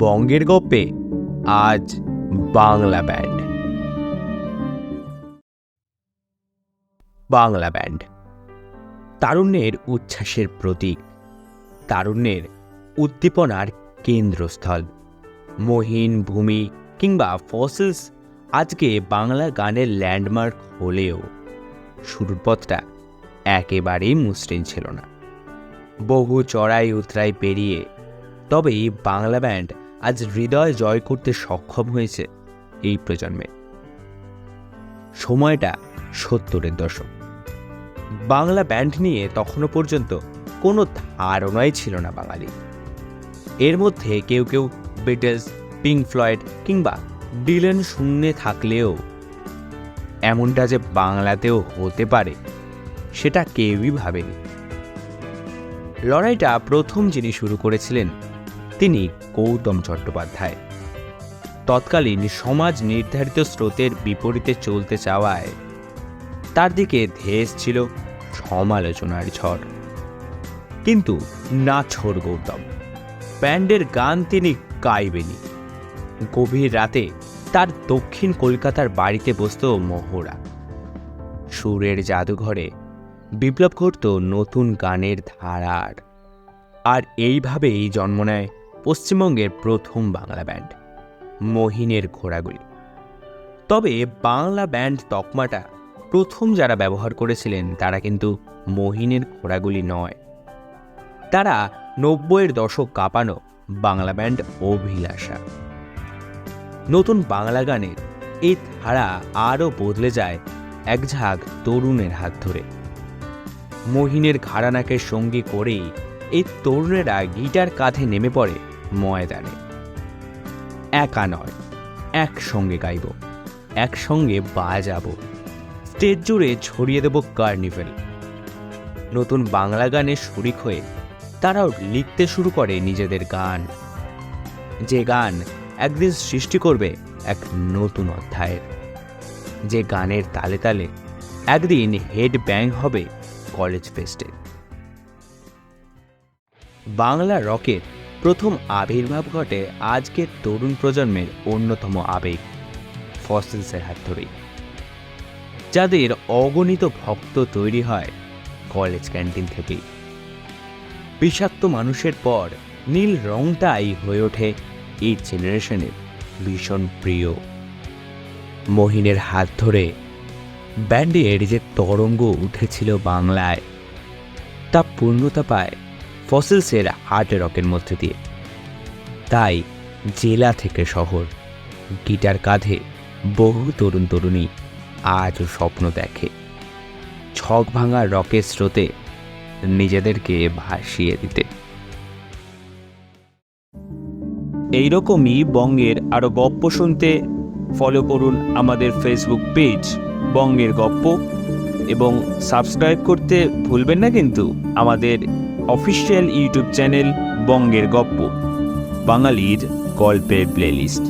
বঙ্গের গপ্পে, আজ Bangla band. Bangla band. তারুণ্যের উচ্ছ্বাসের প্রতীক, তারুণ্যের উদ্দীপনার কেন্দ্রস্থল। মহিন ভূমি কিংবা ফসিলস আজকে বাংলা গানের ল্যান্ডমার্ক হলেও শুরুর পথটা একেবারেই মসৃণ ছিল না। বহু চড়াই উতরাই পেরিয়ে তবেই বাংলা ব্যান্ড আজ হৃদয় জয় করতে সক্ষম হয়েছে এই প্রজন্মে। সময়টা সত্তরের দশক। বাংলা ব্যান্ড নিয়ে তখনও পর্যন্ত কোনো ধারণাই ছিল না বাঙালি। এর মধ্যে কেউ কেউ বিটলস, পিঙ্ক ফ্লয়েড কিংবা ডিলেন শূন্যে থাকলেও এমনটা যে বাংলাতেও হতে পারে, সেটা কেউই ভাবেনি। লড়াইটা প্রথম যিনি শুরু করেছিলেন তিনি গৌতম চট্টোপাধ্যায়। তৎকালীন সমাজ নির্ধারিত স্রোতের বিপরীতে চলতে চাওয়ায় তার দিকে ধেস ছিল সমালোচনার ঝড়। কিন্তু না ছোড় গৌতম ব্যান্ডের গান তিনি গাইবেনি গভীর রাতে তার দক্ষিণ কলকাতার বাড়িতে বসত মোহরা। সুরের জাদুঘরে বিপ্লব ঘটত নতুন গানের ধারার। আর এইভাবেই জন্ম নেয় পশ্চিমবঙ্গের প্রথম বাংলা ব্যান্ড, মহিনের ঘোড়াগুলি। তবে বাংলা ব্যান্ড তকমাটা প্রথম যারা ব্যবহার করেছিলেন তারা কিন্তু মহিনের ঘোড়াগুলি নয়। তারা নব্বইয়ের দশক কাঁপানো বাংলা ব্যান্ড অভিলাষা। নতুন বাংলা গানের এই ধারা আরও বদলে যায় এক ঝাঁক তরুণের হাত ধরে। মহিনের ঘাড়ানাকে সঙ্গী করেই এই তরুণেরা গিটার কাঁধে নেমে পড়ে ময়দানে। একা নয়, একসঙ্গে গাইব, একসঙ্গে বাজাবো। স্টেজ জুড়ে ছড়িয়ে দেব কার্নিভেল। নতুন বাংলা গানে শরিক হয়ে তারাও লিখতে শুরু করে নিজেদের গান। যে গান একদিন সৃষ্টি করবে এক নতুন অধ্যায়ের। যে গানের তালে তালে একদিন হেড ব্যাং হবে কলেজ ফেস্টে। বাংলা রকের প্রথম আবির্ভাব ঘটে আজকের তরুণ প্রজন্মের অন্যতম আবেগ, ফসিলসের হাত ধরেই। যাদের অগণিত ভক্ত তৈরি হয় কলেজ ক্যান্টিন থেকেই। বিষাক্ত মানুষের পর নীল রংটাই হয়ে ওঠে এই জেনারেশনের ভীষণ প্রিয়। মহিনের হাত ধরে ব্যান্ডের যে তরঙ্গ উঠেছিল বাংলায়, তা পূর্ণতা পায় ফসিলসের হার্ট রকের মধ্যে দিয়ে। তাই জেলা থেকে শহর, গিটার কাঁধে বহু তরুণ তরুণী আজও স্বপ্ন দেখে। ছক ভাঙা রকের স্রোতে নিজেদেরকে ভাসিয়ে দিতে। এইরকমই বঙ্গের আরও গপ্প শুনতে ফলো করুন আমাদের ফেসবুক পেজ বঙ্গের গপ্প, এবং সাবস্ক্রাইব করতে ভুলবেন না কিন্তু আমাদের অফিসিয়াল ইউটিউব চ্যানেল বঙ্গের গপ্প বাঙালির গল্পের প্লেলিস্ট